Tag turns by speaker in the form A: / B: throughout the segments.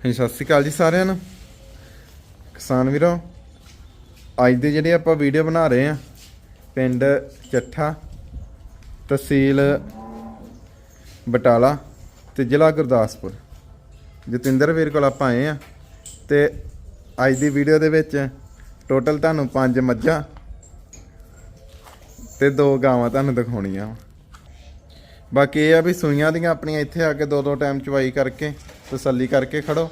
A: ਹਾਂਜੀ, ਸਤਿ ਸ਼੍ਰੀ ਅਕਾਲ ਜੀ ਸਾਰਿਆਂ ਨੂੰ ਕਿਸਾਨ ਵੀਰੋ, ਅੱਜ ਦੇ ਜਿਹੜੇ ਆਪਾਂ ਵੀਡੀਓ ਬਣਾ ਰਹੇ ਆ ਪਿੰਡ ਚੱਠਾ ਤਹਿਸੀਲ ਬਟਾਲਾ ਤੇ ਜ਼ਿਲ੍ਹਾ ਗੁਰਦਾਸਪੁਰ ਜਤਿੰਦਰ ਵੀਰ ਕੋਲ ਆਪਾਂ ਆਏ ਆ ਤੇ ਅੱਜ ਦੀ ਵੀਡੀਓ ਦੇ ਵਿੱਚ ਟੋਟਲ ਤੁਹਾਨੂੰ ਪੰਜ ਮੱਝਾਂ ਤੇ ਦੋ ਗਾਵਾਂ ਤੁਹਾਨੂੰ ਦਿਖਾਉਣੀਆਂ ਵਾਂ। ਬਾਕੀ ਇਹ ਆ ਵੀ ਸੂਈਆਂ ਦੀਆਂ ਆਪਣੀਆਂ ਇੱਥੇ ਆ ਕੇ ਦੋ ਦੋ ਟਾਈਮ ਚਵਾਈ ਕਰਕੇ ਤਸੱਲੀ ਕਰਕੇ ਖੜੋ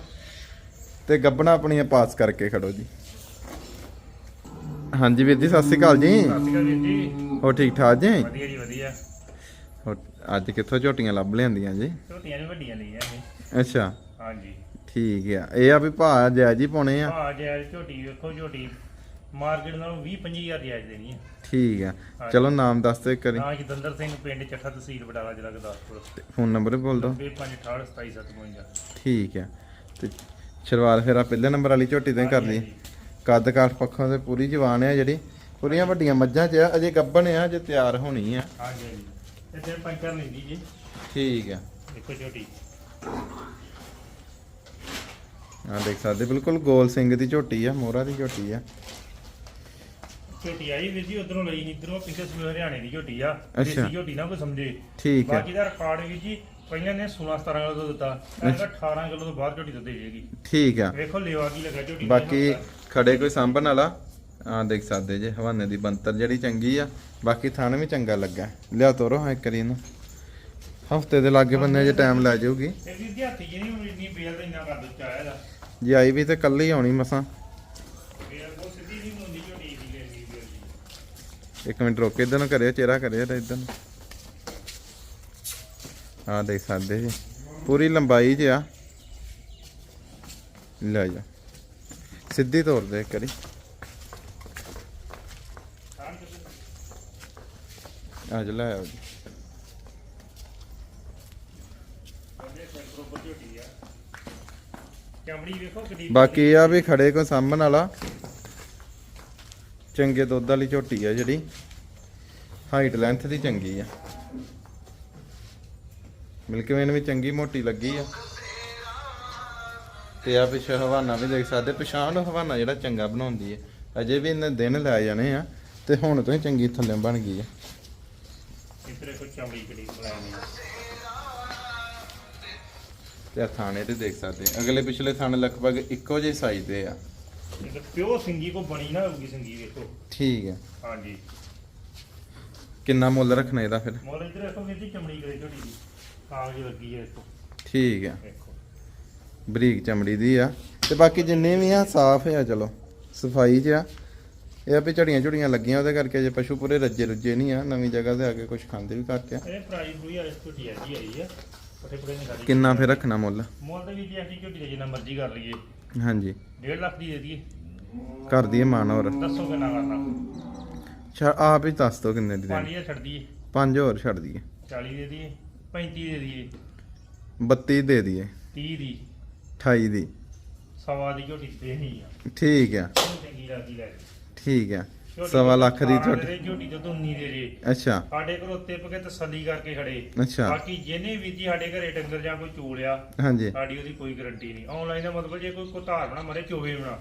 A: ਤੇ ਗੱਬਣਾ ਆਪਣੀਆਂ ਪਾਸ ਕਰਕੇ ਖੜੋ ਜੀ। ਹਾਂਜੀ ਵੀਰ ਜੀ ਸਤਿ ਸ਼੍ਰੀ ਅਕਾਲ ਜੀ।
B: ਸਤਿ ਸ਼੍ਰੀ ਅਕਾਲ ਵੀਰ ਜੀ।
A: ਹੋ ਠੀਕ ਠਾਕ ਜੀ?
B: ਵਧੀਆ ਜੀ ਵਧੀਆ।
A: ਅੱਜ ਕਿੱਥੋਂ ਝੋਟੀਆਂ ਲੱਭ ਲਿਆਂਦੀਆਂ ਜੀ?
B: ਝੋਟੀਆਂ ਵੀ ਵੱਡੀਆਂ ਲਈਆਂ ਨੇ
A: ਅੱਛਾ।
B: ਹਾਂਜੀ।
A: ਠੀਕ ਆ। ਇਹ ਆ ਵੀ ਭਾਅ ਜਾਇਜ਼ ਹੀ ਪਾਉਣੇ ਆ।
B: ਹਾਂ ਜੇ ਝੋਟੀ ਵੇਖੋ ਝੋਟੀ ਮਾਰਕੀਟ ਨਾਲੋਂ 20 25000 ਦੀ ਅੱਜ ਦੇਣੀ ਹੈ।
A: ਠੀਕ ਆ ਚਲੋ ਨਾਮ ਦੱਸ ਦੇ ਕਰੀ
B: ਹਾਂ ਜਤਿੰਦਰ ਸਿੰਘ ਪਿੰਡ ਚੱਠਾ ਤਹਿਸੀਲ ਬਟਾਲਾ ਜ਼ਿਲ੍ਹਾ ਗੁਰਦਾਸਪੁਰ।
A: ਫੋਨ ਨੰਬਰ ਬੋਲ ਦਿਓ।
B: 9568277752
A: ਠੀਕ ਆ ਤੇ ਸ਼ੁਰੂਆਤ ਫਿਰ ਆ ਪਹਿਲੇ ਨੰਬਰ ਵਾਲੀ ਝੋਟੀ ਤੋਂ ਕਰ ਲਈ। ਕੱਦ ਕਾਠ ਪੱਖੋਂ ਤੇ ਪੂਰੀ ਜਵਾਨ ਆ ਜਿਹੜੀ। ਪੂਰੀਆਂ ਵੱਡੀਆਂ ਮੱਝਾਂ 'ਚ ਆ ਅਜੇ ਗੱਬਣ ਆ ਜੇ ਤਿਆਰ ਹੋਣੀ ਆ।
B: ਹਾਂਜੀ ਤੇ ਫਿਰ ਪੰਚਰ ਲੈਂਦੀ ਜੀ।
A: ਠੀਕ ਆ
B: ਦੇਖੋ ਝੋਟੀ।
A: ਆ ਦੇਖ ਸਕਦੇ ਬਿਲਕੁਲ ਗੋਲ ਸਿੰਘ ਦੀ ਝੋਟੀ ਆ ਮੋਹਰਾ ਦੀ ਝੋਟੀ ਆ।
B: ਝੋਟੀ ਆਈ ਵੀਰ ਜੀ ਉਧਰੋਂ ਲਈ ਸੀ ਇਧਰੋਂ ਪਿੱਛੇ ਸੂਏ ਹਰਿਆਣੇ ਦੀ ਝੋਟੀ ਆ। ਦੇਸੀ ਝੋਟੀ ਨਾ ਕੋਈ ਸਮਝੇ।
A: ਠੀਕ ਆ।
B: ਬਾਕੀ ਦਾ ਰਿਕਾਰਡ ਵੀਰ ਜੀ ਪਹਿਲਾਂ ਨੇ 16 17 ਕਿਲੋ ਦਿੱਤਾ ਇਹਦਾ 18 ਕਿਲੋ ਤੋਂ ਬਾਅਦ ਝੋਟੀ ਦੁੱਧ ਦੇ ਜੇਗੀ
A: ਠੀਕ ਆ।
B: ਵੇਖੋ ਲਿਵਾ ਕੀ ਲੱਗਾ ਝੋਟੀ
A: ਬਾਕੀ ਖੜੇ ਕੋਈ ਸਾਂਭਣ ਵਾਲਾ ਆ ਦੇਖ ਸਕਦੇ ਜੇ ਹਵਾਨੇ ਦੀ ਬੰਤਰ ਜਿਹੜੀ ਚੰਗੀ ਆ ਬਾਕੀ ਥਣ ਵੀ ਚੰਗਾ ਲੱਗਾ। ਲਿਆ ਤੋਰੋ ਹਾਂ ਇੱਕ ਵਾਰੀ ਇਹਨੂੰ। ਹਫ਼ਤੇ ਦੇ ਲਾਗੇ ਬੰਨੇ ਜੇ ਟਾਈਮ ਲੈ ਜਾਊਗੀ।
B: ਕਰ ਦਿੱਤਾ
A: ਜੇ ਆਈ ਵੀ ਤੇ ਕੱਲ ਹੀ ਆਉਣੀ ਮਸਾਂ
B: ਬੇਲ ਬਹੁਤ ਸਿੱਧੀ ਨਹੀਂ ਹੁੰਦੀ ਝੋਟੀ ਦੀ ਲੈ ਗਈ ਬੇਲ ਦੀ
A: ਇੱਕ ਮਿੰਟ ਰੋਕ, ਇਧਰ ਨੂੰ ਕਰਿਓ, ਚਿਹਰਾ ਕਰਿਓ ਤੇ ਇਧਰ ਨੂੰ। ਆ ਦੇਖ ਸਕਦੇ ਜੀ। ਪੂਰੀ ਲੰਬਾਈ 'ਚ ਆ। ਲੈ ਜਾ। ਸਿੱਧੀ ਤੌਰ ਦੇ ਕਰੀ ਆ ਜਾ, ਲੈ ਆਓ ਜੀ। ਬਾਕੀ ਇਹ ਆ ਵੀ ਖੜੇ ਕੋ ਸਾਂਭਣ ਵਾਲਾ। ਚੰਗੇ ਦੁੱਧ ਵਾਲੀ ਝੋਟੀ ਆ ਜਿਹੜੀ। ਹਾਈਟ ਲੈਂਥ ਦੀ ਚੰਗੀ ਆ। ਮਿਲਕ ਵੇਨ ਵੀ ਚੰਗੀ ਮੋਟੀ ਲੱਗੀ ਆ। ਤੇ ਆ ਪਿੱਛੇ ਹਵਾਨਾ ਵੀ ਦੇਖ ਸਕਦੇ ਪਛਾਣ ਹਵਾਨਾ ਜਿਹੜਾ ਚੰਗਾ ਬਣਾਉਂਦੀ ਹੈ ਅਜੇ ਵੀ ਇਹਨੇ ਦਿਨ ਲੈ ਜਾਣੇ ਆ ਤੇ ਹੁਣ ਤੋਂ ਹੀ ਚੰਗੀ ਥੱਲੇ ਬਣ ਗਈ ਆ।
B: ਇਤਰੇ ਕੋ ਚਮੜੀ ਕਿੱਡੀ ਬਣਾਈ
A: ਤੇ ਆ ਥਾਣੇ ਤੇ ਦੇਖ ਸਕਦੇ। ਅਗਲੇ ਪਿਛਲੇ ਥਾਣੇ ਲਗਭਗ ਇੱਕੋ ਜਿਹੇ ਸਾਈਜ਼ ਦੇ ਆ।
B: ਇਹ ਪਿਓ ਸਿੰਗੀ ਕੋ ਬਣੀ ਨਾ ਹੋਊਗੀ ਸਿੰਗੀ ਵੇਖੋ।
A: ਠੀਕ ਹੈ
B: ਹਾਂਜੀ।
A: ਕਿੰਨਾ ਮੁੱਲ ਰੱਖਣਾ ਇਹਦਾ ਫਿਰ?
B: ਮੋਰ ਇਧਰ ਵੇਖੋ ਵੀਰ ਜੀ ਚਮੜੀ ਕਰੇ ਝੋਟੀ ਦੀ ਕਾਗਜ਼ ਲੱਗੀ ਹੈ ਵੇਖੋ
A: ਠੀਕ ਹੈ
B: ਵੇਖੋ।
A: ਬਰੀਕ ਚਮੜੀ ਦੀ ਆ। ਤੇ ਬਾਕੀ ਜਿੰਨੇ ਵੀ ਆ ਸਾਫ਼ ਆ ਚਲੋ। ਸਫ਼ਾਈ 'ਚ ਆ। ਇਹ ਆ ਵੀ ਝੜੀਆਂ ਝੁੜੀਆਂ ਲੱਗੀਆਂ ਉਹਦੇ ਕਰਕੇ ਜੇ ਪਸ਼ੂ ਪੂਰੇ ਰੱਜੇ ਰੁੱਜੇ ਨਹੀਂ ਆ ਨਵੀਂ ਜਗ੍ਹਾ ਤੇ ਆ ਕੇ ਕੁਝ ਖਾਂਦੇ ਵੀ ਘੱਟ ਆ।
B: ਇਹ ਪ੍ਰਾਈਸ ਹੋਈ ਆ ਇਸ ਝੋਟੀ ਅੱਜ ਹੀ ਆਈ ਆ। ਪੱਠੇ ਪੱਠੇ ਨਹੀਂ ਖਾਦੀ
A: ਕਿੰਨਾ ਫਿਰ ਰੱਖਣਾ ਮੁੱਲ?
B: ਮੁੱਲ ਤੇ ਵੀ ਜੀ ਅਸੀਂ ਝੋਟੀ ਦਾ ਜਿੰਨਾ ਮਰਜ਼ੀ ਕਰ ਲਈਏ।
A: ਹਾਂਜੀ।
B: 1.5 ਲੱਖ ਦੀ ਦੇ ਦਈਏ।
A: ਕਰ ਦਈਏ ਮਾਨ ਹੋਰ।
B: ਦੱਸੋ ਕਿੰਨਾ ਕਰਨਾ।
A: ਛਾ ਆਪ ਹੀ ਦੱਸ ਦੋ ਕਿੰਨੇ ਦੀ ਦੇਣੀ।
B: 5000 ਛੱਡ ਦਈਏ।
A: ਪੰਜ ਹੋਰ ਛੱਡ ਦਈਏ।
B: 40 ਦੇ ਦਈਏ 35 ਦੇ ਦਈਏ।
A: 32 ਦੇ ਦਈਏ।
B: 30 ਦੀ।
A: 28 ਦੀ।
B: ਸਵਾ ਦੀ ਝੋਟੀ ਦੇਣੀ ਆ।
A: ਠੀਕ ਆ।
B: ਉਹ ਚੰਗੀ ਲੱਗਦੀ ਲੈ ਜੀ।
A: ਠੀਕ ਆ। ਸਵਾ ਲੱਖ ਦੀ ਝੋਟੀ
B: ਝੋਟੀ ਤੋਂ ਤੁੰਨੀ ਦੇ ਜੇ
A: ਅੱਛਾ।
B: ਸਾਡੇ ਘਰੋਂ ਤਿਪ ਕੇ ਤਸੱਲੀ ਕਰਕੇ ਖੜੇ।
A: ਅੱਛਾ।
B: ਬਾਕੀ ਜਿਹਨੇ ਵੀ ਜੀ ਸਾਡੇ ਘਰੇ ਡੰਗਰ ਜਾਂ ਕੋਈ ਚੋਲਿਆ
A: ਹਾਂਜੀ।
B: ਸਾਡੀ ਉਹਦੀ ਕੋਈ ਗਾਰੰਟੀ ਨਹੀਂ। ਆਨਲਾਈਨ ਦਾ ਮਤਲਬ ਜੇ ਕੋਈ ਕੋ ਧਾਰ ਬਣਾ ਮਰੇ ਚੋਵੇ ਬਣਾ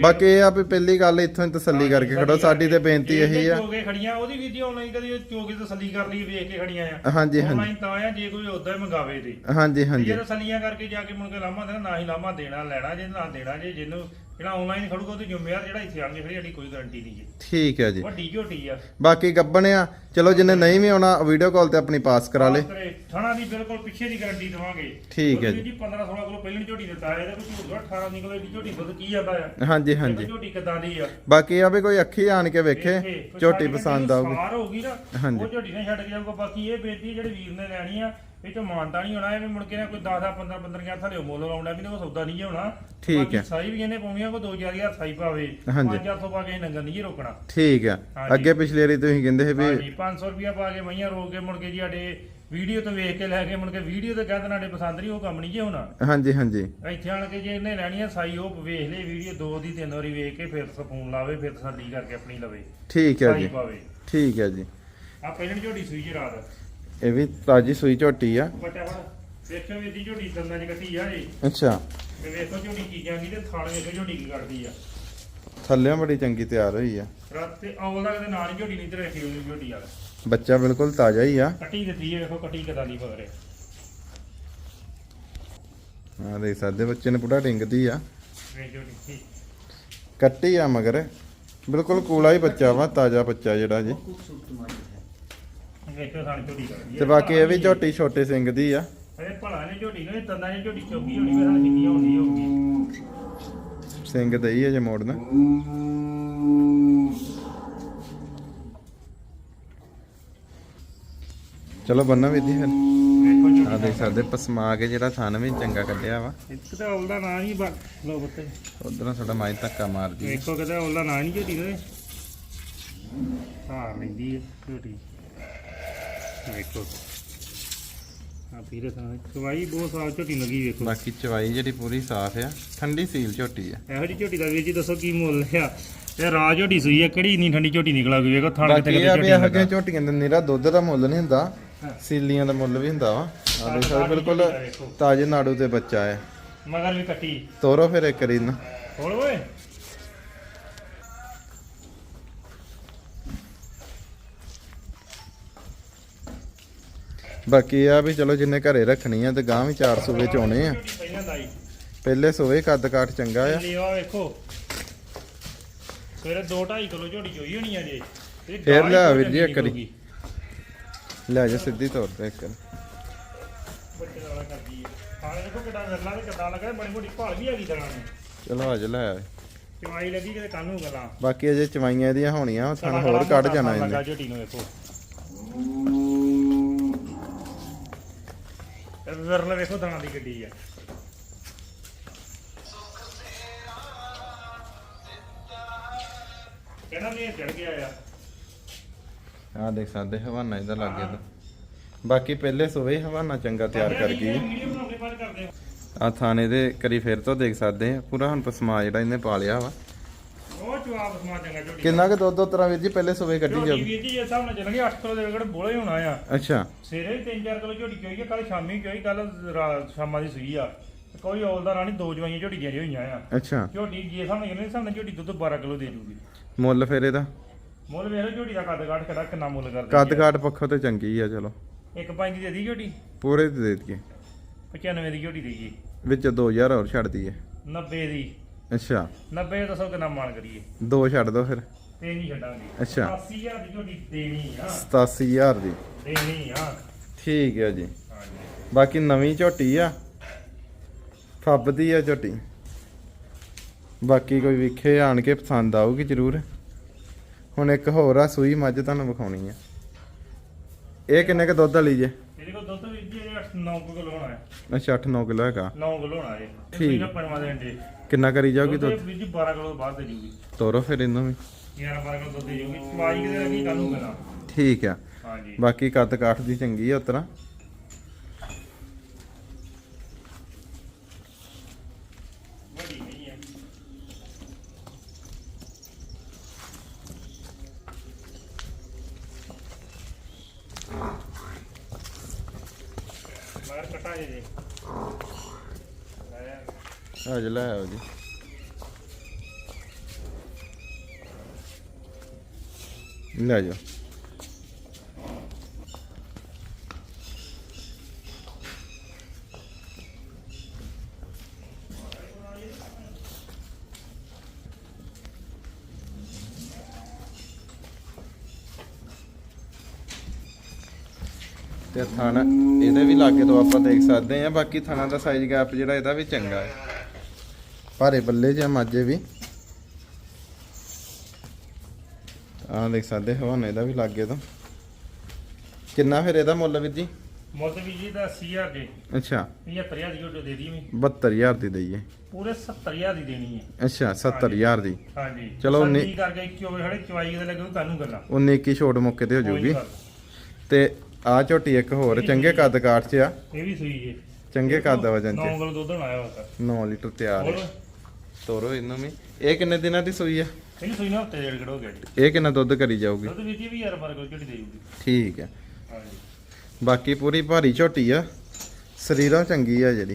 A: ਬਾਕੀ ਇਹ ਆ ਵੀ ਪਹਿਲੀ ਗੱਲ ਇੱਥੋਂ ਹੀ ਤਸੱਲੀ ਕਰਕੇ ਖੜੋ ਸਾਡੀ ਤੇ ਬੇਨਤੀ ਇਹੀ ਆ।
B: ਖੜੀਆਂ ਉਹਦੀ ਆਨਲਾਈਨ ਕਦੀ ਤਸੱਲੀ ਕਰ ਲਈ ਵੇਖ ਕੇ ਖੜੀਆਂ ਆ।
A: ਹਾਂਜੀ ਹਾਂਜੀ।
B: ਆਨਲਾਈਨ ਤਾਂ ਆ ਜੇ ਕੋਈ ਉਦਾਂ ਹੀ ਮੰਗਾਵੇ ਤੇ।
A: ਹਾਂਜੀ
B: ਜੇ
A: ਹਾਂਜੀ।
B: ਤਸੱਲੀਆਂ ਕਰਕੇ ਜਾ ਕੇ ਮੁੜ ਕੇ ਲਾਮਾ ਦੇਣਾ ਨਾ ਹੀ ਲਾਮਾ ਦੇਣਾ ਲੈਣਾ ਜੇ ਨਾ ਦੇਣਾ ਜੇ ਜਿਹਨੂੰ ਜਿਹੜਾ ਆਨਲਾਈਨ ਖੜੂਗਾ ਉਹਦੀ ਜ਼ਿੰਮੇਵਾਰ ਜਿਹੜਾ ਇੱਥੇ ਆਣ ਕੇ ਖੜੀ ਸਾਡੀ ਕੋਈ ਗਾਰੰਟੀ ਨਹੀਂ ਜੀ।
A: ਠੀਕ ਹੈ ਜੀ।
B: ਵੱਡੀ ਝੋਟੀ ਆ।
A: ਬਾਕੀ ਗੱਬਣ ਆ। ਚਲੋ ਜਿੰਨੇ ਨਹੀਂ ਵੀ ਆਉਣਾ ਵੀਡੀਓ ਕਾਲ ਤੇ ਆਪਣੀ ਪਾਸ ਕਰਾ ਲੇ।
B: ਥਣਾ ਦੀ ਬਿਲਕੁਲ ਪਿੱਛੇ ਦੀ ਗਾਰੰਟੀ ਦਵਾਂਗੇ।
A: ਠੀਕ ਹੈ
B: ਉਹਦੀ ਜੀ। 15 16 ਕਿਲੋ ਪਹਿਲਾਂ ਝੋਟੀ ਦਿੱਤਾ ਹੈ ਇਹਦਾ ਕੋਈ ਝੂਠ 18 ਨਿਕਲੇ ਦੀ ਝੋਟੀ ਦੁੱਧ ਕੀ ਜਾਂਦਾ ਆ।
A: ਹਾਂਜੀ ਹਾਂਜੀ।
B: ਝੋਟੀ ਕਿਦਾਂ ਦੀ ਆ।
A: ਬਾਕੀ ਆ ਵੀ ਕੋਈ ਅੱਖੀ ਆਣ ਕੇ ਵੇਖੇ ਝੋਟੀ ਪਸੰਦ ਆਊਗੀ।
B: ਸਾਰ ਹੋਊਗੀ ਨਾ
A: ਹਾਂਜੀ।
B: ਉਹ ਝੋਟੀ ਨੇ ਛੱਡ ਕੇ ਜਾਊਗਾ। ਬਾਕੀ ਇਹ ਬੇਟੀ ਜਿਹੜੇ ਵੀਰ ਨੇ ਲੈਣੀ ਆ ਇਹ ਚ ਮਾਨਤਾ ਨਹੀਂ ਹੋਣਾ ਐਵੇਂ ਮੁੜ ਕੇ ਨਾ ਕੋਈ 10 10 15 15 ਗਿਆ ਥਲੇ ਮੁੱਲ ਲਾਉਣਾ ਵੀ ਨਾ ਕੋਈ ਸੌਦਾ ਨਹੀਂ ਹੋਣਾ।
A: ਠੀਕ ਹੈ।
B: ਸਾਈ ਵੀ ਇਹਨੇ ਪਾਉਣੀਆਂ ਕੋਈ 2000 ਸਾਈ ਪਾਵੇ
A: ਹਾਂਜੀ।
B: 5400 ਪਾ ਕੇ ਨੰਗਰ ਨਹੀਂ ਰੋਕਣਾ।
A: ਠੀਕ ਆ
B: ਹਾਂਜੀ।
A: ਅੱਗੇ ਪਿਛਲੀ ਵਾਰੀ ਤੁਸੀਂ ਕਹਿੰਦੇ ਸੀ ਵੀ
B: ਹਾਂਜੀ 500 ਰੁਪਿਆ ਪਾ ਕੇ ਮਈਆਂ ਰੋਕ ਕੇ ਮੁੜ ਕੇ ਜੀ ਸਾਡੇ ਵੀਡੀਓ ਤੋਂ ਵੇਖ ਕੇ ਲੈ ਕੇ ਮੁੜ ਕੇ ਵੀਡੀਓ ਤੇ ਕਹਿੰਦੇ ਨਾਡੇ ਪਸੰਦ ਨਹੀਂ ਉਹ ਕੰਮ ਨਹੀਂ ਜੇ ਹੋਣਾ।
A: ਹਾਂਜੀ ਹਾਂਜੀ।
B: ਇੱਥੇ ਆਣ ਕੇ ਜੇ ਇਹਨੇ ਲੈਣੀ ਆ ਸਾਈ ਉਹ ਵੇਖ ਲੈ ਵੀਡੀਓ ਦੋ ਦੀ ਤਿੰਨ ਵਾਰੀ ਵੇਖ ਕੇ ਫਿਰ ਫੋਨ ਲਾਵੇ ਫਿਰ ਤਸੱਲੀ ਕਰਕੇ ਆਪਣੀ ਲਵੇ।
A: ਠੀਕ ਹੈ
B: ਸਾਈ
A: ਜੀ।
B: ਪਾਵੇ।
A: ਠੀਕ ਹੈ ਜੀ।
B: ਆ ਪਹਿਲਾਂ ਝੋਟੀ ਸੂਈ ਜੀ ਰਾਤ।
A: ਇਹ ਵੀ ਤਾਜੀ ਸੂਈ ਝੋਟੀ ਆ।
B: ਬੱਚਾ ਹੁਣ ਦੇਖਿਓ ਵੀ ਦੀ ਝੋਟੀ ਦੰਦਾਂ 'ਚ ਕੱਟੀ ਆ ਜੀ
A: ਅੱਛਾ।
B: ਤੇ ਵੇਖੋ ਝੋਟੀ ਚੀਜ਼ਾਂ ਕੀ ਤੇ ਥਾਲ ਵੇਖੋ ਝੋਟੀ ਕੀ ਕਰਦੀ ਆ।
A: ਥੱਲਿਆਂ ਬੜੀ ਚੰਗੀ ਤਿਆਰ ਹੋਈ ਆ।
B: ਰਾਤ ਤੇ ਔਲ ਦਾ ਕਿਤੇ ਨਾਲ ਹੀ ਝੋਟੀ ਨਹੀਂ ਤੇ ਰੱਖੀ ਹੋਈ ਝੋਟੀ ਵਾਲਾ।
A: ਬੱਚਾ ਬਿਲਕੁਲ ਤਾਜ਼ਾ ਹੀ ਆ।
B: ਕੱਟੀ ਦਿੱਤੀ ਹੈ ਵੇਖੋ ਕੱਟੀ ਕਿਦਾਂ ਦੀ ਮਗਰੇ
A: ਆ ਦੇਖ ਸਕਦੇ ਬੱਚੇ ਨੇ ਪੂਰਾ ਡਿੰਗਦੀ ਆ।
B: ਵੇਖ ਝੋਟੀ ਠੀਕ।
A: ਕੱਟੀ ਆ ਮਗਰ। ਬਿਲਕੁਲ ਕੂਲਾ ਹੀ ਬੱਚਾ ਵਾ ਤਾਜ਼ਾ ਬੱਚਾ ਜਿਹੜਾ ਜੀ।
B: ਵੇਖੋ ਝੋਟੀ
A: ਤੇ ਬਾਕੀ ਇਹ ਵੀ ਝੋਟੀ ਛੋਟੇ ਸਿੰਘ ਦੀ ਆ।
B: ਇਹ ਭਲਾ ਨੇ ਝੋਟੀ ਨੇ ਤੰਦਾਂ ਨੇ ਝੋਟੀ ਚੋਗੀ ਹੋਣੀ ਫਿਰ ਸਾਨੂੰ ਕਿੰਨੀ ਹੋਣੀ ਹੋਊਗੀ
A: ਸਿੰਘ ਦਈ ਆ ਜੇ ਮੋੜਨਾ। ਚਲੋ ਬੰਨਾ ਵੀ ਦੀ ਫਿਰ।
B: ਵੇਖੋ ਝੋਟੀ।
A: ਆ ਦੇਖ ਸਕਦੇ ਪਸਮਾ ਕੇ ਜਿਹੜਾ ਥਣ ਵੀ ਚੰਗਾ ਕੱਢਿਆ ਵਾ।
B: ਇੱਕ ਤਾਂ ਔਲ ਦਾ ਨਾਂ ਹੀ ਬਾ ਲੋ ਬੱਤੇ।
A: ਉਧਰੋਂ ਸਾਡਾ ਮਾਈ ਧੱਕਾ ਮਾਰਦੀ ਆ।
B: ਵੇਖੋ ਕਿਤੇ ਔਲ ਦਾ ਨਾਂ ਨਹੀਂ ਝੋਟੀ ਦੇ ਹਾਂ ਲੈਂਦੀ ਹੈ ਝੋਟੀ। ਵੇਖੋ ਆ ਪੀਰੇ ਸਾਹ ਸਵਾਈ ਬਹੁਤ ਸਾਫ਼ ਝੋਟੀ ਲੱਗੀ ਵੇਖੋ।
A: ਬਾਕੀ ਚਵਾਈ ਜਿਹੜੀ ਪੂਰੀ ਸਾਫ਼ ਆ ਠੰਡੀ ਸੀਲ ਝੋਟੀ ਆ।
B: ਇਹੋ ਜਿਹੀ ਝੋਟੀ ਦਾ ਵੀਰ ਜੀ ਦੱਸੋ ਕੀ ਮੁੱਲ ਆ। ਇਹ ਰਾਹ ਝੋਟੀ ਸੂਈ ਹੈ ਕਿਹੜੀ ਨਹੀਂ ਠੰਡੀ ਝੋਟੀ ਨਿਕਲਾ ਗਈ ਵੇਖੋ ਥਣ ਕਿਤੇ
A: ਬਾਕੀ ਇਹ
B: ਕਿਤੇ
A: ਆ ਵੀ
B: ਝੋਟੀ
A: ਇਹੋ
B: ਲੱਗਾ
A: ਜਿਹੀਆਂ ਝੋਟੀਆਂ ਦੇ ਨਿਰਾ ਦੁੱਧ ਦਾ ਮੁੱਲ ਨਹੀਂ ਹੁੰਦਾ। ਸੀਲੀਆਂ ਦਾ ਮੁੱਲ ਵੀ ਹੁੰਦਾ ਵਾ। ਆ ਦੇਖ ਸਕਦੇ ਬਿਲਕੁਲ। ਤਾਜ਼ੇ ਨਾੜੂ ਤੇ ਬੱਚਾ ਹੈ
B: ਮਗਰ ਵੀ ਕੱਟੀ।
A: ਤੋਰੋ ਫਿਰ ਇੱਕ ਵਾਰੀ ਨਾ
B: ਹੋਰ ਓਏ।
A: ਬਾਕੀ ਆ ਵੀ ਚਲੋ ਜਿੰਨੇ ਘਰੇ ਰੱਖਣੀ ਆ ਤੇ ਗਾਂ ਵੀ 400 ਵਿੱਚ ਆਉਣੇ ਆ।
B: ਪਹਿਲਾਂ
A: ਸੋਵੇ ਕੱਦ ਕਾਠ ਚੰਗਾ ਆ।
B: ਲੇਵਾ ਵੇਖੋ। ਸਵੇਰੇ 2.5 ਕਿਲੋ ਝੋਟੀ ਚੋਈ ਹੋਣੀ ਆ ਜੇ
A: ਫੇਰ ਵੀਰ ਜੀ ਵਾਰੀ।
B: ਨਿਕਲੂਗੀ।
A: ਲੈ ਜਾ ਸਿੱਧੀ ਤੌਰ ਤੇ ਇੱਕ
B: ਬੱਚੇ ਵਾਲਾ ਕਰਦੀ ਹੈ ਹਾਂ ਦੇਖੋ ਕਿੱਡਾ ਵਿਰਲਾ ਤੇ ਕਿੱਦਾਂ ਲੱਗਾ ਬੜੀ ਮੋਟੀ ਭਾਲ ਵੀ ਹੈਗੀ ਦਰਾਂ ਨੇ
A: ਚਲੋ ਅੱਜ ਲੈ ਆਏ
B: ਚਵਾਈ ਲੱਗੀ ਕਿਤੇ ਕੰਨ ਨੂੰ ਗੱਲਾਂ।
A: ਬਾਕੀ ਅਜੇ ਚਵਾਈਆਂ ਇਹਦੀਆਂ ਹੋਣੀਆਂ
B: ਸਾਡਾ
A: ਹੋਰ ਕੱਢ ਜਾਣਾ
B: ਲੱਗਾ
A: ਇਹਨੇ।
B: ਝੋਟੀ ਨੂੰ ਵੇਖੋ। ਵਿਰਲਾ ਵੇਖੋ ਦਰਾਂ ਦੀ ਗੱਡੀ ਆ। ਕਹਿੰਦਾ ਨਹੀਂ ਚੜ ਗਿਆ ਆ।
A: ਆ ਦੇਖ ਸਕਦੇ ਹਵਾਨਾ ਇਹਦਾ ਲੱਗੇ ਤਾਂ। ਬਾਕੀ ਪਹਿਲੇ ਸੋਵੇ ਹਵਾਨਾ ਚੰਗਾ ਤਿਆਰ ਕਰ ਗਈ।
B: ਵੀਡੀਓ ਬਣਾਉਣੇ ਬਾਅਦ ਕਰਦੇ
A: ਆ। ਥਾਣੇ ਦੇ ਕਰੀ ਫੇਰ ਤੋਂ ਦੇਖ ਸਕਦੇ ਆ। ਪੂਰਾ ਹੁਣ ਪਸਮਾ ਜਿਹੜਾ ਇਹਨੇ ਪਾ ਲਿਆ ਵਾ।
B: ਉਹ ਜਵਾਬ ਸਮਾ ਚੰਗਾ ਝੋਟੀ
A: ਕਿੰਨਾ ਕੁ ਦੁੱਧ ਉਤਰਾ ਵੀਰ ਜੀ? ਪਹਿਲੇ ਸੋਵੇ ਕੱਢੀ
B: ਝੋਟੀ ਵੀਰ ਜੀ ਇਸ ਹਿਸਾਬ ਨਾਲ ਚੱਲਣਗੇ 8 ਕਿਲੋ ਦੇ ਵਿਕੜ ਬੋਲੇ ਹੋਣਾ ਆ।
A: ਅੱਛਾ।
B: ਸਵੇਰੇ ਵੀ 3-4 ਕਿਲੋ ਝੋਟੀ ਚੋਈ ਆ ਕੱਲ ਸ਼ਾਮੀ ਚੋਈ ਕੱਲ ਸ਼ਾਮਾਂ ਦੀ ਸੂਈ ਆ। ਤੇ ਕੋਈ ਔਲ ਦਾ ਰਾਣੀ ਦੋ ਜਵਾਈਆਂ ਝੋਟੀਆਂ ਜਿਹੜੀਆਂ ਹੋਈਆਂ ਆ।
A: ਅੱਛਾ।
B: ਝੋਟੀ ਜੇ ਹਿਸਾਬ ਨਾਲ ਕਹਿੰਦੇ ਹਿਸਾਬ ਨਾਲ ਝੋਟੀ ਦੁੱਧ 12 ਕਿਲੋ ਦੇ ਜੂਗੀ
A: ਮੁੱਲ ਫਿਰ ਇਹਦਾ?
B: ਮੁੱਲ ਵੇਖ ਲਓ ਝੋਟੀ ਦਾ ਕੱਦ ਕਾਠ ਕਿਹੜਾ ਕਿੰਨਾ ਮੁੱਲ ਕਰਦੇ
A: ਕੱਦ ਕਾਠ ਪੱਖੋਂ ਤੇ ਚੰਗੀ ਆ ਚਲੋ।
B: ਇੱਕ ਪੰਜ ਦੀ ਦੇ ਦੀ ਝੋਟੀ?
A: ਪੂਰੇ ਦੇ ਦੇ ਦਈਏ।
B: 95 ਦੀ ਝੋਟੀ ਦੇਈਏ।
A: ਵਿੱਚ 2000 ਹੋਰ ਛੱਡ ਦਈਏ।
B: 90 ਦੀ।
A: ਅੱਛਾ।
B: 90 ਦੱਸੋ ਕਿੰਨਾ ਮਾਨ ਕਰੀਏ।
A: ਦੋ ਛੱਡ ਦੋ ਫਿਰ।
B: ਤੇ ਨਹੀਂ ਛੱਡਾਂਗੇ।
A: ਅੱਛਾ।
B: 80000 ਦੀ ਝੋਟੀ ਦੇਣੀ ਆ।
A: 87000 ਦੀ।
B: ਦੇਣੀ ਆ।
A: ਠੀਕ ਹੈ ਜੀ। ਬਾਕੀ ਨਵੀਂ ਝੋਟੀ ਆ। ਫੱਬਦੀ ਆ ਝੋਟੀ। ਬਾਕੀ ਕੋਈ ਵਿਖੇ ਆਣ ਕੇ ਪਸੰਦ ਆਊਗੀ ਜ਼ਰੂਰ। ਹੁਣ ਇੱਕ ਹੋਰ ਆ ਸੂਈ ਮੱਝ ਤੁਹਾਨੂੰ ਵਿਖਾਉਣੀ ਆ। ਇਹ ਕਿੰਨੇ ਕ ਦੁੱਧ ਵਾਲੀ ਜੇ?
B: ਇਹਦੇ ਕੋਲ ਦੁੱਧ ਵੀ ਜੀ 9 ਕਿਲੋ ਹੋਣਾ ਹੈ।
A: ਅੱਛਾ 8-9 ਕਿਲੋ ਹੈਗਾ।
B: 9 ਕਿਲੋ ਹੋਣਾ ਇਹ
A: ਠੀਕ।
B: ਠੀਕ ਪੰਜਵਾਂ ਦੇ ਅੰਡੇ
A: ਕਿੰਨਾ ਕਰੀ ਜਾਊਗੀ
B: ਦੁੱਧ?
A: ਦੁੱਧ?
B: ਵੀ ਜੀ 12 ਕਿਲੋ ਬਾਅਦ ਦੇ ਜੂਗੀ।
A: ਤੋਰੋ ਫਿਰ ਇਹਨੂੰ ਵੀ।
B: 11 12 ਕਿਲੋ ਦੁੱਧ ਦੇ ਜੂਗੀ। ਚਵਾਈ ਕਿਤੇ ਲੱਗੀ ਕੱਲ ਨੂੰ
A: ਠੀਕ ਆ।
B: ਹਾਂਜੀ।
A: ਬਾਕੀ ਕੱਦ ਕਾਠ ਦੀ ਚੰਗੀ ਆ ਉਤਰਾ
B: ਵੱਡੀ ਨਹੀਂ ਹੈ ਬਾਹਰ ਕਟਾ ਜੇ ਜੀ ਲੈ
A: ਅੱਜ ਲੈ ਆਓ ਜੀ ਲੈ ਜਾਓ ਤੇ ਥਾਣਾ, ਇਹਦੇ ਵੀ ਲਾਗੇ ਤੋਂ ਆਪਾਂ ਦੇਖ ਸਕਦੇ ਆ ਬਾਕੀ ਥਾਣਾ ਦਾ ਸਾਈਜ਼ ਗੈਪ ਜਿਹੜਾ ਇਹਦਾ ਵੀ ਚੰਗਾ ਹੈ। ਭਾਰੇ ਬੱਲੇ ਜਾਂ ਮਾਝੇ ਵੀ। ਆਹ ਦੇਖ ਸਕਦੇ ਹਵਾਨੇ ਦਾ ਵੀ ਲਾਗੇ ਤੋਂ। ਕਿੰਨਾ ਫਿਰ ਇਹਦਾ ਮੁੱਲ ਵੀਰ ਜੀ?
B: ਮੁੱਲ ਵੀ ਜੀ ਦਾ 80000 ਦੇ।
A: ਅੱਛਾ।
B: 75000 ਦੀ ਝੋਟੋ ਦੇ ਦੀ ਵੀ
A: 72000 ਦੀ ਦਈਏ।
B: ਪੂਰੇ 70000 ਦੀ ਦੇਣੀ ਹੈ।
A: ਅੱਛਾ 70000 ਦੀ।
B: ਹਾਂਜੀ।
A: ਚਲੋ ਉਨੀ-
B: ਕਰਕੇ ਕਿਉਂ ਖੜੇ ਚਵਾਈ ਦੇ ਲੱਗੂ ਤੁਹਾਨੂੰ ਗੱਲਾਂ।
A: 19 ਕੀ ਛੋਟ ਮੌਕੇ ਤੇ ਹੋ ਜਾਊਗੀ। ਤੇ ਆ ਝੋਟੀ ਇੱਕ ਹੋਰ ਚੰਗੇ ਕੱਦ ਕਾਠ 'ਚ ਆ।
B: ਇਹ ਵੀ ਸੂਈ ਜੇ
A: ਚੰਗੇ ਕੱਦ ਵਜਨ
B: 9
A: 'ਚ
B: ਕਿਲੋ ਦੁੱਧ ਆਇਆ ਵਾ
A: 9 ਲੀਟਰ ਤਿਆਰ
B: ਹੋਰ?
A: ਹੈ ਤੋਰੋ ਇਹਨੂੰ ਵੀ। ਇਹ ਕਿੰਨੇ ਦਿਨਾਂ ਦੀ ਸੂਈ ਆ?
B: ਇਹਨੂੰ ਸੂਈ ਨਾ ਹਫ਼ਤੇ ਡੇਢ ਕਿਲੋ ਹੋ ਗਿਆ ਜੀ
A: ਇਹ ਕਿੰਨਾ ਦੁੱਧ ਕਰੀ ਜਾਊਗੀ?
B: ਦੁੱਧ ਵੀ ਜੀ ਵੀ ਯਾਰ ਪਰ ਕੋਈ ਝੋਟੀ ਦੇ ਜੂਗੀ
A: ਠੀਕ ਹੈ।
B: ਹਾਂਜੀ।
A: ਬਾਕੀ ਪੂਰੀ ਭਾਰੀ ਝੋਟੀ ਆ। ਸਰੀਰਾਂ ਚੰਗੀ ਆ ਜਿਹੜੀ।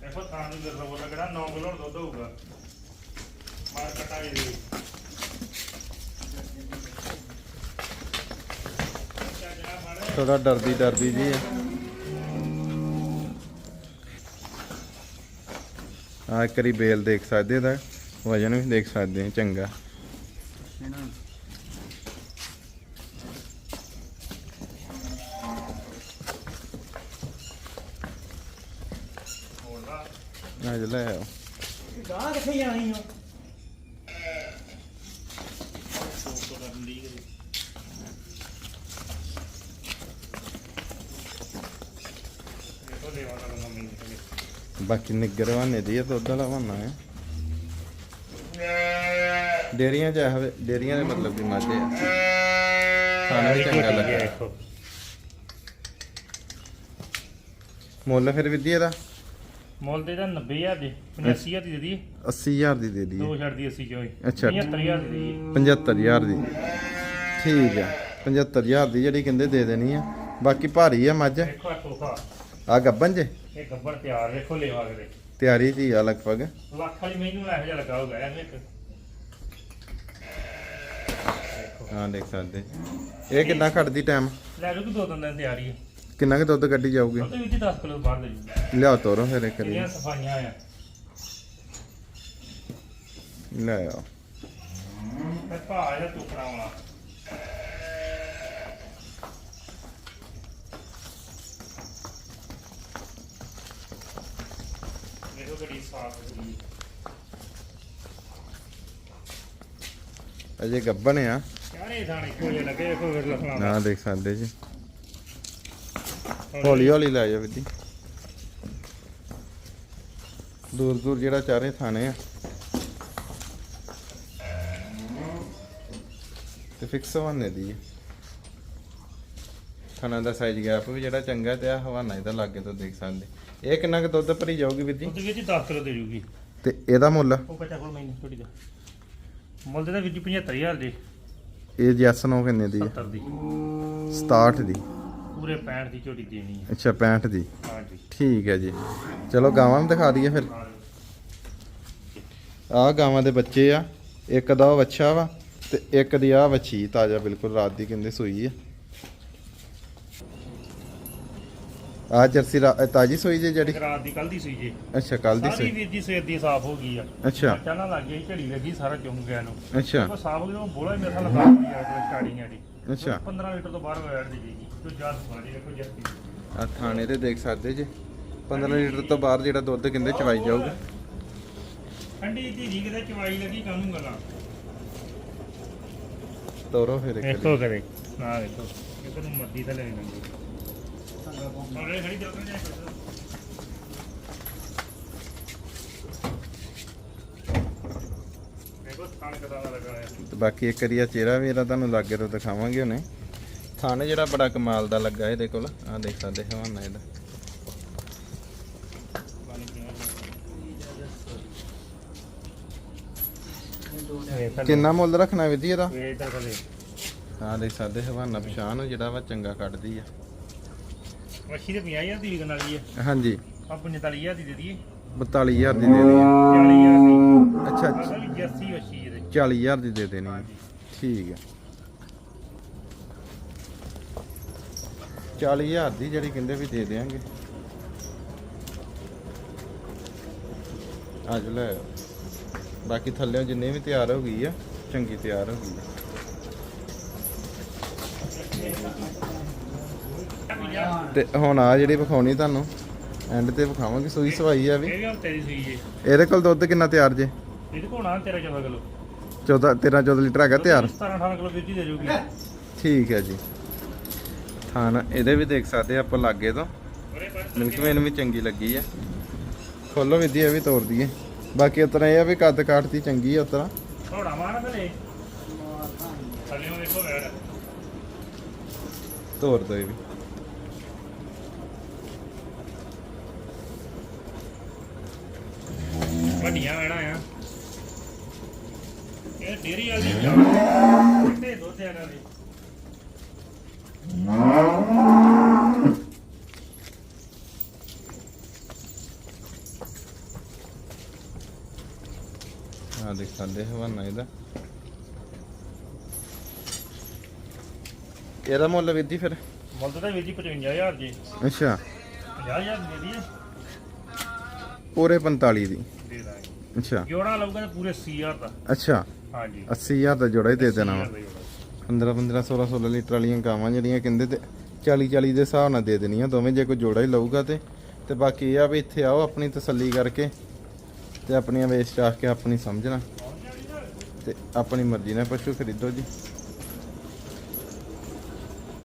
B: ਦੇਖੋ ਤਾਂ ਥਾਂ ਨੂੰ ਦੇ ਰੋਲ ਲੱਗਣਾ 9 ਕਿਲੋ ਦੁੱਧ ਹੋਊਗਾ। ਮਾਰ ਕਟਾ ਜੀ ਦੇ।
A: ਥੋੜਾ ਡਰਦੀ ਡਰਦੀ ਜੀ ਆ। ਆ ਇੱਕ ਵਾਰੀ ਬੇਲ ਦੇਖ ਸਕਦੇ ਇਹਦਾ ਵਜਨ ਵੀ ਦੇਖ ਸਕਦੇ ਆ ਚੰਗਾ।
B: ਹੋਣਾ
A: ਅੱਜ ਲੈ ਆਓ।
B: ਗਾਂ ਕਿੱਥੇ ਜਾਣੀ ਹੋ? ਨੇ
A: ਬਾਕੀ ਨਿੱਗਰ ਵਾਨੇ ਦੀ ਆ ਦੁੱਧ ਵਾਲਾ ਵਾਨਾ ਹੈ ਡੇਰੀਆਂ ਚ ਆਵੇ ਡੇਰੀਆਂ ਦੇ ਮਤਲਬ ਦੀ ਮਾਝੇ ਆ। ਖਾਣਾ ਵੀ ਚੰਗਾ ਲੱਗਾ
B: ਦੇਖੋ।
A: ਮੁੱਲ ਫਿਰ ਵਿਧੀ ਇਹਦਾ?
B: ਮੁੱਲ ਦੇ ਦਾ 90000 ਦੇ 85000 ਦੀ ਦੇ ਦੀ
A: 80000 ਦੀ ਦੇ ਦੀ
B: ਦੋ ਛੱਡ ਦੀ 80 ਚੋਂ
A: ਅੱਛਾ।
B: 75000 ਦੀ ਦੇ
A: 75000 ਦੀ। ਠੀਕ ਆ। 75000 ਦੀ ਜਿਹੜੀ ਕਹਿੰਦੇ ਦੇ ਦੇਣੀ ਆ। ਬਾਕੀ ਭਾਰੀ ਆ ਮੱਝ।
B: ਦੇਖੋ ਆ ਤੋਹਫਾ।
A: ਆ ਗੱਬਨ ਜੇ?
B: ਇਹ ਗੱਬੜ ਤਿਆਰ ਵੇਖੋ ਲੇਵਾ ਕਰੇ
A: ਤਿਆਰੀ ਜੀ ਆ ਲਗਭਗ।
B: ਲੱਖ ਵਾਲੀ ਮੈਨੂੰ ਇਹੋ ਜਿਹਾ ਲੱਗਾ ਹੋਊਗਾ ਐਵੇਂ ਇੱਕ ਦੇਖੋ
A: ਹਾਂ ਦੇਖ ਸਕਦੇ। ਇਹ ਕਿੰਨਾ ਕੱਢਦੀ ਟਾਈਮ
B: ਲੈ ਲਓ ਕਿ ਦੋ ਦਿਨ ਦੀ ਤਿਆਰੀ ਹੈ
A: ਕਿੰਨਾ ਕੁ ਦੁੱਧ ਕੱਢੀ ਜਾਊਗੀ?
B: ਉਹਦੇ ਵਿੱਚ 10 ਕਿਲੋ ਬਾਹਰ ਲੈ ਜੂ
A: ਲਿਆਓ ਤੋਰੋ ਫਿਰ ਇੱਕ ਵਾਰੀ।
B: ਕਿੰਨੀਆਂ ਸਫਾਈਆਂ ਆ।
A: ਲੈ ਆਓ।
B: ਤੇ ਭਾ ਇਹਦਾ ਟੁਕੜਾ ਵਾਲਾ। ਦੇਖੋ ਕਿਹੜੀ ਸਾਫ਼ ਹੋਈ
A: ਅਜੇ ਗੱਬਨ ਆ।
B: ਚਾਰੇ ਥਾਣੇ ਕੋਈ ਲੱਗੇ ਦੇਖੋ ਫਿਰ ਲਖਣਾ
A: ਨਾ ਦੇਖ ਸਕਦੇ ਜੀ। ਹੌਲੀ ਹੌਲੀ ਲੈ ਜਾ। ਵਿੱਦੀ ਦੂਰ ਦੂਰ ਜਿਹੜਾ ਚਾਰੇ ਥਾਣੇ ਆ। ਤੇ ਫਿਕਸ ਹਵਾਨੇ ਦੀ ਥਾਣਾ ਦਾ ਸਾਈਜ਼ ਗੈਪ ਵੀ ਜਿਹੜਾ ਚੰਗਾ ਤੇ ਆ ਹਵਾਨਾ ਇਹਦਾ ਲਾਗੇ ਤੋਂ ਦੇਖ ਸਕਦੇ। ਇਹ ਕਿੰਨਾ ਕੁ ਦੁੱਧ ਭਰੀ ਜਾਊਗੀ ਵਿੱਦੀ
B: ਉਹਦੇ ਵਿੱਚ 10 ਕਿਲੋ ਦੇ ਜੂਗੀ।
A: ਤੇ ਇਹਦਾ ਮੁੱਲ?
B: ਉਹ ਬੱਚਾ ਕੋਲ ਮੈਨੂੰ ਛੋਟੀ ਦਾ। ਮੁੱਲ ਦੇ ਦਾ ਵਿੱਚ 75000 ਦੇ।
A: ਇਹ ਜੈਸ ਨੋ ਕਿੰਨੇ ਦੀ ਹੈ?
B: 70 ਦੀ।
A: 67 ਦੀ।
B: ਪੂਰੇ 65 ਦੀ ਝੋਟੀ ਦੇਣੀ ਹੈ।
A: ਅੱਛਾ 65 ਦੀ।
B: ਹਾਂਜੀ
A: ਠੀਕ ਹੈ ਜੀ। ਚਲੋ ਗਾਵਾਂ ਨੂੰ ਦਿਖਾ ਦਈਏ ਫਿਰ। ਆਹ ਗਾਵਾਂ ਦੇ ਬੱਚੇ ਆ। ਇੱਕ ਦਾ ਉਹ ਵੱਛਾ ਵਾ ਤੇ ਇੱਕ ਦੀ ਆ ਵੱਛੀ ਤਾਜ਼ਾ ਬਿਲਕੁਲ ਰਾਤ ਦੀ ਕਹਿੰਦੇ ਸੂਈ ਆ। ਆ ਜਰਸੀ ਤਾਜੀ ਸੂਈ ਜੇ ਜਿਹੜੀ?
B: ਰਾਤ ਦੀ ਕੱਲ ਦੀ ਸੂਈ ਜੇ।
A: ਅੱਛਾ ਕੱਲ ਦੀ
B: ਸਾਰੀ
A: ਸੂਈ।
B: ਵੀਰ ਦੀ ਸਵੇਰ ਦੀ ਸਾਫ਼ ਹੋ ਗਈ ਆ।
A: ਅੱਛਾ।
B: ਚਾਹਨਾ ਲੱਗ ਗਈ ਝੜੀ ਲੱਗੀ ਸਾਰਾ ਚੁੰਗ ਗਿਆ ਨੂੰ
A: ਅੱਛਾ।
B: ਉਹ ਸਾਫ਼ ਹੋ ਗਿਆ ਉਹ ਬੋਲਾ ਮੇਰੇ ਨਾਲ ਲਗਾ ਦਿੱਤੀ ਆ ਸਟਾਰਟਿੰਗ ਆ ਜੀ
A: ਅੱਛਾ।
B: 15 ਲੀਟਰ ਤੋਂ ਬਾਹਰ ਬੈਠ ਦੀ ਜੀ ਤੋ ਜਾ ਸਵਾਰੀ ਦੇਖੋ ਜੱਤੀ
A: ਆ ਥਾਣੇ ਤੇ ਦੇਖ ਸਕਦੇ ਜੇ। 15 ਲੀਟਰ ਤੋਂ ਬਾਹਰ ਜਿਹੜਾ ਦੁੱਧ ਕਹਿੰਦੇ ਚਵਾਈ ਜਾਊਗਾ?
B: ਠੰਡੀ ਦੀ ਰੀਕ ਦੇ ਚਵਾਈ ਲੱਗੀ ਕਾਨੂੰ ਗੱਲਾਂ?
A: ਤੋਰੋ ਫਿਰ ਇੱਕ
B: ਦੇਖੋ ਕਰੇ ਨਾ ਦੇਖੋ ਇਹ ਤੈਨੂੰ ਮੱਦੀ ਤਾਂ ਲੈ ਲੈਂਦੀ।
A: ਤੇ ਬਾਕੀ ਇੱਕ ਵਾਰੀ ਆ ਚਿਹਰਾ ਵੀ ਇਹਦਾ ਤੁਹਾਨੂੰ ਲਾਗੇ ਤੋਂ ਦਿਖਾਵਾਂਗੇ ਉਹਨੇ ਥਾਣੇ ਜਿਹੜਾ ਬੜਾ ਕਮਾਲ ਦਾ ਲੱਗਾ ਇਹਦੇ ਕੋਲ। ਆ ਦੇਖ ਸਕਦੇ ਹਵਾਨਾ ਇਹਦਾ। ਕਿੰਨਾ ਮੁੱਲ ਰੱਖਣਾ ਵਿਧੀ ਇਹਦਾ? ਆ ਦੇਖ ਸਕਦੇ ਹਵਾਨਾ ਪਛਾਣ ਜਿਹੜਾ ਵਾ ਚੰਗਾ ਕੱਢਦੀ ਆ।
B: ਮੱਛੀ ਦੇ 50000 ਦੀ ਵਿਕਣ ਵਾਲੀ ਹੈ।
A: ਹਾਂਜੀ।
B: ਆ 45000 ਦੀ ਦੇ ਦਈਏ।
A: 42000 ਦੀ ਦੇ ਦੇਣੀ।
B: 40000 ਦੀ।
A: ਅੱਛਾ
B: ਅਸਲ ਵਿੱਚ ਜੱਸੀ ਮੱਛੀ ਇਹਦੇ।
A: 40000 ਦੀ ਦੇ ਦੇਣੀ।
B: ਹਾਂਜੀ
A: ਠੀਕ ਹੈ। 40000 ਦੀ ਜਿਹੜੀ ਕਹਿੰਦੇ ਵੀ ਦੇ ਦੇਾਂਗੇ ਅੱਜ ਲੈ। ਆਓ। ਬਾਕੀ ਥੱਲੇ ਜਿੰਨੇ ਵੀ ਤਿਆਰ ਹੋ ਗਈ ਆ ਚੰਗੀ ਤਿਆਰ ਹੋ ਗਈ ਆ। ਤੇ ਹੁਣ ਆ ਜਿਹੜੀ ਵਿਖਾਉਣੀ ਤੁਹਾਨੂੰ ਐਂਡ ਤੇ ਵਿਖਾਵਾਂਗੇ ਸੂਈ ਸਵਾਈ ਆ ਵੀ।
B: ਇਹ ਵੀ ਦੀ ਸੂਈ
A: ਇਹਦੇ ਕੋਲ ਦੁੱਧ ਕਿੰਨਾ ਤਿਆਰ ਜੇ?
B: ਇਹਦੇ ਕੋਲ ਨਾ 13 14 ਕਿਲੋ।
A: 14 13 14 ਲੀਟਰ ਹੈਗਾ ਤਿਆਰ?
B: 17 18 ਕਿਲੋ ਜੀ ਦੇ ਜੂਗੀ।
A: ਠੀਕ ਹੈ ਜੀ। ਥਾਨ ਇਹਦੇ ਵੀ ਦੇਖ ਸਕਦੇ ਆ ਆਪਾਂ ਲਾਗੇ ਤੋਂ। ਮਿਲਕ ਵੇਨ ਵੀ ਚੰਗੀ ਲੱਗੀ ਆ। ਖੋਲੋ ਵਿਧੀ ਇਹ ਵੀ ਤੋੜ ਦਈਏ। ਬਾਕੀ ਉਤਰਾ ਇਹ ਆ ਵੀ ਕੱਦ ਕਾਟਦੀ ਚੰਗੀ ਆ ਉਤਰਾ।
B: ਥੋੜਾ ਮਾਰ ਥਲੇ ਥਲੇ ਦੇਖੋ ਵੈੜ
A: ਤੋੜ ਦੋ ਇਹ ਵੀ।
B: ਵੱਡੀਆਂ ਵੈੜਾਂ ਆ। ਇਹ ਡੇਰੀ ਵਾਲੀ ਤੇ ਦੁੱਧ ਇਹਨਾਂ ਦੇ
A: ਆ ਦੇਖ ਸਕਦੇ ਹਵਾਨਾ ਇਹਦਾ। ਇਹਦਾ ਮੁੱਲ ਜੀ ਫਿਰ?
B: ਮੁੱਲ ਤਾਂ ਵੀਰ ਜੀ 55000 ਜੀ।
A: ਅੱਛਾ।
B: 50000 ਦੇ ਦਈਏ।
A: ਪੂਰੇ 45 ਦੀ।
B: ਦੇ ਦਾਂਗੇ।
A: ਅੱਛਾ।
B: ਜੋੜਾ ਲਊਗਾ ਤਾਂ ਪੂਰੇ 80000 ਦਾ।
A: ਅੱਛਾ।
B: ਹਾਂਜੀ।
A: 80000 ਦਾ ਜੋੜਾ ਹੀ ਦੇ ਦੇਣਾ ਵਾ।
B: 80,000 ਦਾ ਜੋੜਾ।
A: 15 15 16 16 ਲੀਟਰ ਵਾਲੀਆਂ ਗਾਵਾਂ ਜਿਹੜੀਆਂ ਕਹਿੰਦੇ ਤੇ 40 40 ਦੇ ਹਿਸਾਬ ਨਾਲ ਦੇ ਦੇਣੀਆਂ ਦੋਵੇਂ ਜੇ ਕੋਈ ਜੋੜਾ ਹੀ ਲਊਗਾ ਤੇ। ਤੇ ਬਾਕੀ ਇਹ ਆ ਵੀ ਇੱਥੇ ਆਓ ਆਪਣੀ ਤਸੱਲੀ ਕਰਕੇ ਤੇ ਆਪਣੀਆਂ ਵੇਚ ਚਾਹ ਕੇ ਆਪਣੀ ਸਮਝਣਾ। ਤੇ ਆਪਣੀ ਮਰਜ਼ੀ ਨਾਲ ਪਸ਼ੂ ਖਰੀਦੋ ਜੀ।